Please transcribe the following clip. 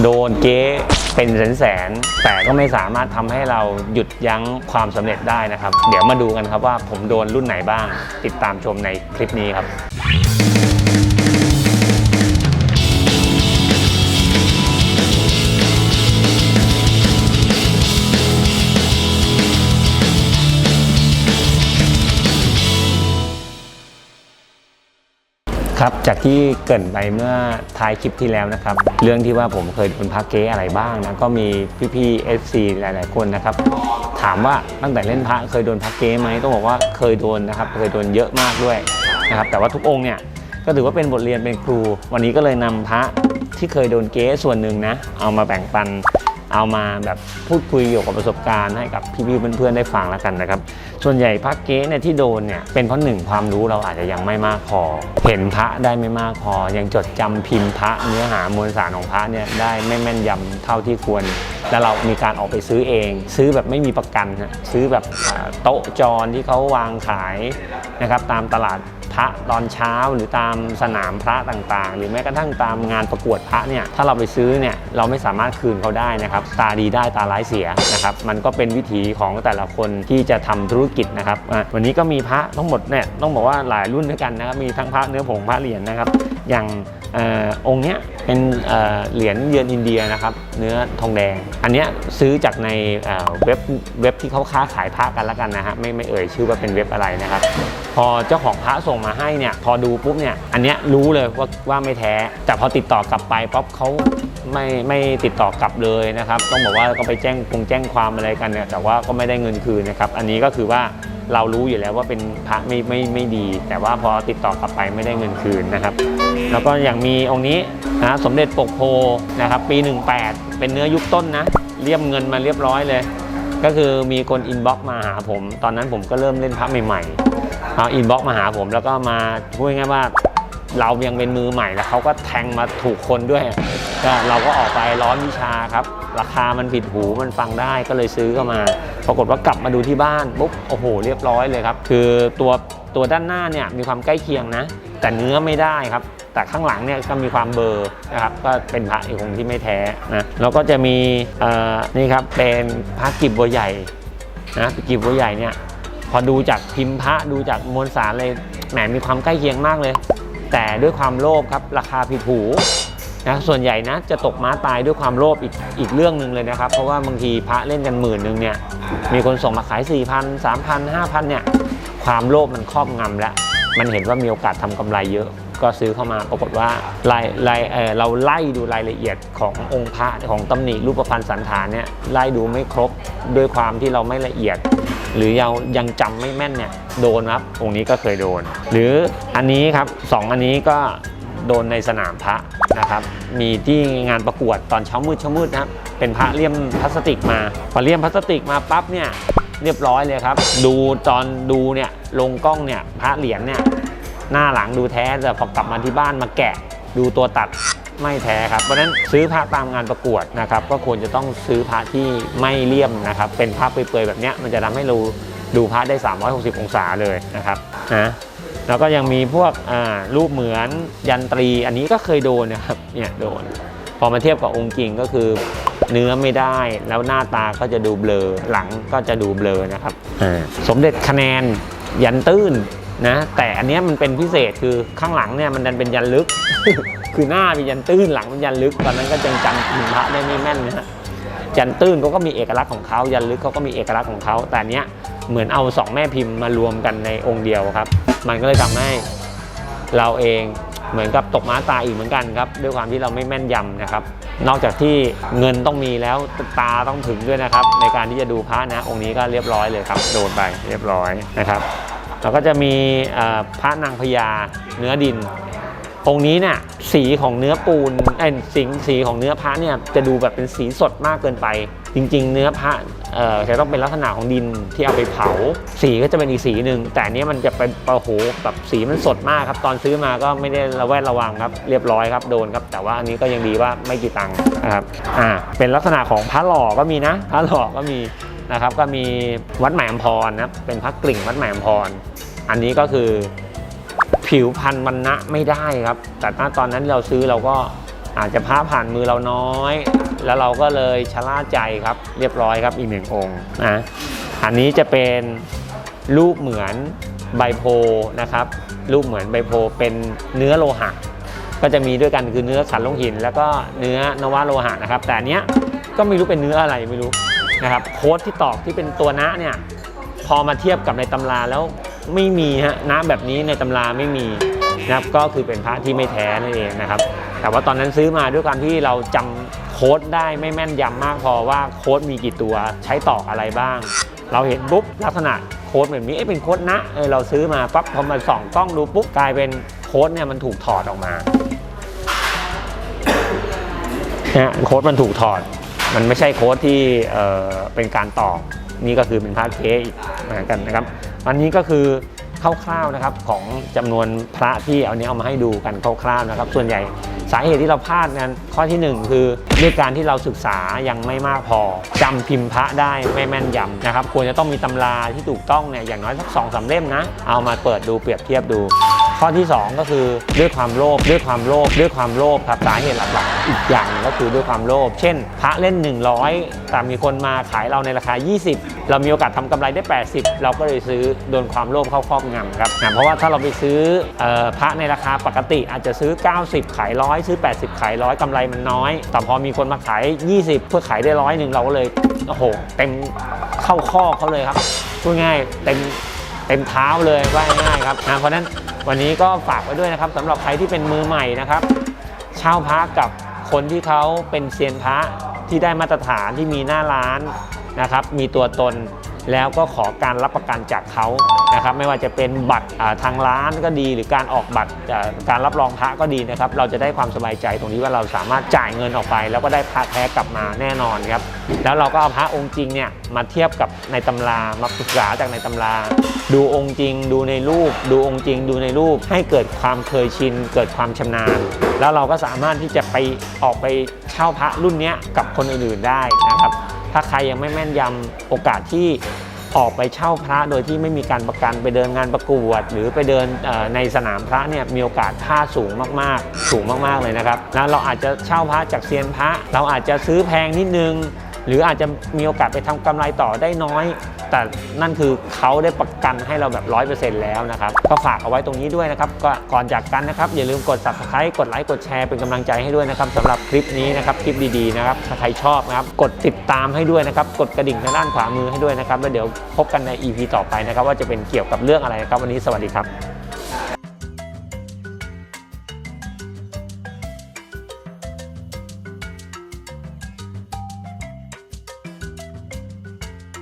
โดนเก๊เป็นแสนแสนแต่ก็ไม่สามารถทำให้เราหยุดยั้งความสำเร็จได้นะครับ เดี๋ยวมาดูกันครับว่าผมโดนรุ่นไหนบ้าง ติดตามชมในคลิปนี้ครับ ครับจากที่เกรินไปเมื่อท้ายคลิปที่แล้วนะครับ เรื่องที่ว่าผมเคยโดนพักเก๊อะไรบ้างนะก็มีพี่ๆเอฟซีหลาย ๆ คนนะครับ ถามว่าตั้งแต่เล่นพระเคยโดนพักเก๊ไหมต้องบอกว่าเคยโดนนะครับ เคยโดนเยอะมากด้วยนะครับ แต่ว่าทุกองค์เนี่ยก็ถือว่าเป็นบทเรียนเป็นครู วันนี้ก็เลยนำพระที่เคยโดนเก๊ส่วนหนึ่งนะ เอามาแบ่งปัน เอามาแบบพูดคุยเกี่ยวกับประสบการณ์ให้กับพี่ๆเพื่อนๆได้ฟังแล้วกันนะครับ ส่วนใหญ่พระเก๊เนี่ยที่โดนเนี่ยเป็นเพราะหนึ่งความรู้เราอาจจะยังไม่มากพอ เห็นพระได้ไม่มากพอ ยังจดจำพิมพ์พระเนื้อหามวลสารของพระเนี่ยได้ไม่แม่นยำเท่าที่ควร แล้วเรามีการออกไปซื้อเอง ซื้อแบบไม่มีประกันนะซื้อแบบโต๊ะจรที่เขาวางขายนะครับตามตลาด พระตอนเช้าหรือตามสนามพระต่างๆ หรือแม้กระทั่งตามงานประกวดพระเนี่ยถ้าเราไปซื้อเนี่ยเราไม่สามารถคืนเขาได้นะครับตาดีได้ตาร้ายเสียนะครับมันก็เป็นวิถีของแต่ละคนที่จะทำธุรกิจนะครับวันนี้ก็มีพระทั้งหมดเนี่ยต้องบอกว่าหลายรุ่นด้วยกันนะครับมีทั้งพระเนื้อผงพระเหรียญนะครับอย่างอองค์เนี้ยเป็นเหรียญเยือนอินเดียนะครับเนื้อทองแดง อันเนี้ยซื้อจากในเเว็บเว็บที่เขาค้าขายพระกันแล้วกันนะฮะไม่ไม่เอ่ยชื่อว่าเป็นเว็บอะไรนะครับ พอเจ้าของพระส่งมาให้เนี่ยพอดูปุ๊บเนี่ยอันเนี้ยรู้เลยว่าว่าไม่แท้ แต่พอติดต่อกลับไปป๊อปเขาไม่ไม่ติดต่อกลับเลยนะครับ ต้องบอกว่าก็ไปแจ้งคงแจ้งความอะไรกันเนี่ยแต่ว่าก็ไม่ได้เงินคืนนะครับ อันนี้ก็คือว่า เรารู้อยู่แล้วว่าเป็นพระไม่ไม่ไม่ดี แต่ว่าพอติดต่อกลับไปไม่ได้เงินคืนนะครับ แล้วก็อย่างมีองค์นี้นะสมเด็จปกโพนะครับปี 18 เป็นเนื้อยุคต้นนะเรียมเงินมาเรียบร้อยเลย ก็คือมีคนอินบ็อกมาหาผม ตอนนั้นผมก็เริ่มเล่นพระใหม่ๆเอาอินบ็อกมาหาผมแล้วก็มาพูดง่ายว่า เรายังเป็นมือใหม่แล้วเขาก็แทงมาถูกคนด้วยก็เราก็ออกไปร้อนวิชาครับ ราคามันผิดหูมันฟังได้ก็เลยซื้อเข้ามา ปรากฏว่ากลับมาดูที่บ้านปุ๊บโอ้โห เรียบร้อยเลยครับ คือตัวตัวด้านหน้าเนี่ยมีความใกล้เคียงนะ แต่เนื้อไม่ได้ครับ แต่ข้างหลังเนี่ยก็มีความเบอร์นะครับก็เป็นพระอีกองค์ที่ไม่แท้นะแล้วก็จะมีนี่ครับเป็นพระกิบบัวใหญ่นะกิบบัวใหญ่เนี่ยพอดูจากพิมพ์พระดูจากมวลสารเลยแหมมีความใกล้เคียงมากเลย แต่ด้วยความโลภครับราคาผิดหูนะส่วนใหญ่นะจะตกม้าตายด้วยความโลภอีกอีกเรื่องหนึ่งเลยนะครับ เพราะว่าบางทีพระเล่นกันหมื่นหนึ่งเนี่ยมีคนส่งมาขาย 4 0 0 0 3,000 5,000เนี่ยความโลภมันครอบงำแล้วมันเห็นว่ามีโอกาสทำกำไรเยอะ ก็ซื้อเข้ามาปรากฏว่ารายรายเเราไล่ดูรายละเอียดขององค์พระของตำหนิรูปพรรณสันฐานเนี่ยไล่ดูไม่ครบด้วยความที่เราไม่ละเอียด หรือยังยังจำไม่แม่นเนี่ยโดนครับองค์นี้ก็เคยโดน หรืออันนี้ครับสองอันนี้ก็โดนในสนามพระนะครับ มีที่งานประกวดตอนเช้ามืดเช้ามืดนะครับเป็นพระเลี่ยมพลาสติกมาพอเลี่ยมพลาสติกมาปั๊บเนี่ยเรียบร้อยเลยครับ ดูตอนดูเนี่ยลงกล้องเนี่ยพระเหรียญเนี่ยหน้าหลังดูแท้แต่พอกลับมาที่บ้านมาแกะดูตัวตัด ไม่แท้ครับเพราะฉะนั้นซื้อพระตามงานประกวดนะครับก็ควรจะต้องซื้อพระที่ไม่เลี่ยมนะครับเป็นพระเปื่อยๆแบบเนี้ยมันจะทำให้เราดูพระได้ 360 องศาเลยนะครับนะแล้วก็ยังมีพวกอ่ารูปเหมือนยันตรีอันนี้ก็เคยโดนนะครับเนี่ยโดน พอมาเทียบกับองค์จริงก็คือเนื้อไม่ได้แล้วหน้าตาก็จะดูเบลอหลังก็จะดูเบลอนะครับอ่าสมเด็จคะแนนยันตื้นนะแต่อันเนี้ยมันเป็นพิเศษคือข้างหลังเนี่ยมันดันเป็นยันลึก คือหน้าเป็นยันตื้นหลังเป็นยันลึกตอนนั้นก็ยังจำพิมพ์พระได้ไม่แม่นนะฮะยันตื้นเขาก็มีเอกลักษณ์ของเขายันลึกเขาก็มีเอกลักษณ์ของเขาแต่เนี้ยเหมือนเอาสองแม่พิมพ์มารวมกันในองค์เดียวครับ มันก็เลยทำให้เราเองเหมือนกับตกม้าตาอีกเหมือนกันครับ ด้วยความที่เราไม่แม่นยำนะครับ นอกจากที่เงินต้องมีแล้วตาต้องถึงด้วยนะครับ ในการที่จะดูพระนะองค์นี้ก็เรียบร้อยเลยครับ โดนไปเรียบร้อยนะครับแล้วก็จะมีพระนางพญาเนื้อดิน องค์นี้เนี่ยสีของเนื้อปูนไอ้ยสีสีของเนื้อพระเนี่ยจะดูแบบเป็นสีสดมากเกินไป จริง ๆ เนื้อพระเอ่อจะต้องเป็นลักษณะของดินที่เอาไปเผา สีก็จะเป็นอีกสีหนึ่งแต่อันนี้มันจะเป็นโอ้โหแบบสีมันสดมากครับ ตอนซื้อมาก็ไม่ได้ระแวดระวังครับเรียบร้อยครับโดนครับ แต่ว่าอันนี้ก็ยังดีว่าไม่กี่ตังค์นะครับอ่าเป็นลักษณะของพระหล่อก็มีนะพระหล่อก็มีนะครับก็มีวัดใหม่อำพรนะครับเป็นพระกลิ่งวัดใหม่อำพร อันนี้ก็คือ ผิวพันธุ์มันนะไม่ได้ครับ แต่ถ้าตอนนั้นเราซื้อเราก็อาจจะพระผ่านมือเราน้อย แล้วเราก็เลยชะล่าใจครับ เรียบร้อยครับอีกหนึ่งองค์นะอันนี้จะเป็นรูปเหมือนใบโพนะครับ รูปเหมือนใบโพเป็นเนื้อโลหะ ก็จะมีด้วยกันคือเนื้อสันลงหิน แล้วก็เนื้อนวโลหะนะครับ แต่เนี้ยก็ไม่รู้เป็นเนื้ออะไรไม่รู้นะครับโค้ดที่ตอกที่เป็นตัวนะเนี่ยพอมาเทียบกับในตำราแล้ว ไม่มีฮะนะแบบนี้ในตำราไม่มีนะครับก็คือเป็นพระที่ไม่แท้นั่นเองนะครับ แต่ว่าตอนนั้นซื้อมาด้วยความที่เราจำโค้ดได้ไม่แม่นยำมากพอว่าโค้ดมีกี่ตัวใช้ตอกอะไรบ้าง เราเห็นปุ๊บลักษณะโค้ดแบบนี้เอ๊ะเป็นโค้ดนะเออเราซื้อมาปั๊บพอมาส่องกล้องดูปุ๊บกลายเป็นโค้ดเนี่ยมันถูกถอดออกมาเนี่ยโค้ดมันถูกถอด มันไม่ใช่โค้ดที่เเป็นการต่อ นี่ก็คือเป็นพาร์ทเคอีกเหมือนกันนะครับ อันนี้ก็คือคร่าวๆนะครับของจำนวนพระที่เอาเนี้ยเอามาให้ดูกันคร่าวๆนะครับ ส่วนใหญ่สาเหตุที่เราพลาดนั้นข้อที่หนึ่งคือด้วยการที่เราศึกษายังไม่มากพอจำพิมพ์พระได้ไม่แม่นยำนะครับ ควรจะต้องมีตำราที่ถูกต้องเนี่ยอย่างน้อยสักสองสามเล่มนะ เอามาเปิดดูเปรียบเทียบดู ข้อที่ 2 ก็คือด้วยความโลภด้วยความโลภด้วยความโลภครับสาเหตุหลักๆอีกอย่างก็คือด้วยความโลภเช่น พระเล่น 100 แต่มีคนมาขายเราในราคา 20 เรามีโอกาสทำกำไรได้ 80 เราก็เลยซื้อโดนความโลภเข้าครอบงำครับนะเพราะว่าถ้าเราไปซื้ออพระในราคาปกติอาจจะซื้อ 90 ขายร้อยซื้อ 80 ขายร้อยกำไรมันน้อย แต่พอมีคนมาขาย 20 เพื่อขายได้ร้อยหนึ่งเราก็เลยโอ้โหเต็มเข้าข้อเขาเลยครับพูดง่ายเต็ม ต็มเท้าเลยว่าง่ายครับนะเพราะฉะนั้นวันนี้ก็ฝากไว้ด้วยนะครับสำหรับใครที่เป็นมือใหม่นะครับ เช่าพระกับคนที่เขาเป็นเซียนพระที่ได้มาตรฐานที่มีหน้าร้านนะครับ มีตัวตน แล้วก็ขอการรับประกันจากเขานะครับไม่ว่าจะเป็นบัตรทางร้านก็ดี หรือการออกบัตรการรับรองพระก็ดีนะครับเราจะได้ความสบายใจตรงนี้ว่าเราสามารถจ่ายเงินออกไป แล้วก็ได้พระแท้กลับมาแน่นอนครับแล้วเราก็เอาพระองค์จริงเนี่ยมาเทียบกับในตำรามาศึกษาจากในตำรา ดูองค์จริง ดูในรูป ดูองค์จริง ดูในรูปให้เกิดความเคยชิน เกิดความชำนาญ แล้วเราก็สามารถที่จะไปออกไปเช่าพระรุ่นนี้กับคนอื่นๆได้นะครับ ถ้าใครยังไม่แม่นยำโอกาสที่ออกไปเช่าพระโดยที่ไม่มีการประกันไปเดินงานประกวด หรือไปเดินในสนามพระเนี่ยมีโอกาสค่าสูงมากๆ สูงมากๆเลยนะครับแล้วเราอาจจะเช่าพระจากเซียนพระ เราอาจจะซื้อแพงนิดนึง หรืออาจจะมีโอกาสไปทำกำไรต่อได้น้อย แต่นั่นคือเขาได้ประกันให้เราแบบร้อยเปอร์เซ็นต์แล้วนะครับ ก็ฝากเอาไว้ตรงนี้ด้วยนะครับ ก็ก่อนจากกันนะครับ อย่าลืมกด subscribe กดไลค์กดแชร์เป็นกำลังใจให้ด้วยนะครับสำหรับคลิปนี้นะครับคลิปดีๆนะครับถ้าใครชอบนะครับกดติดตามให้ด้วยนะครับกดกระดิ่งทางด้านขวามือให้ด้วยนะครับแล้วเดี๋ยวพบกันใน EP ต่อไปนะครับว่าจะเป็นเกี่ยวกับเรื่องอะไรนะครับวันนี้สวัสดีครับ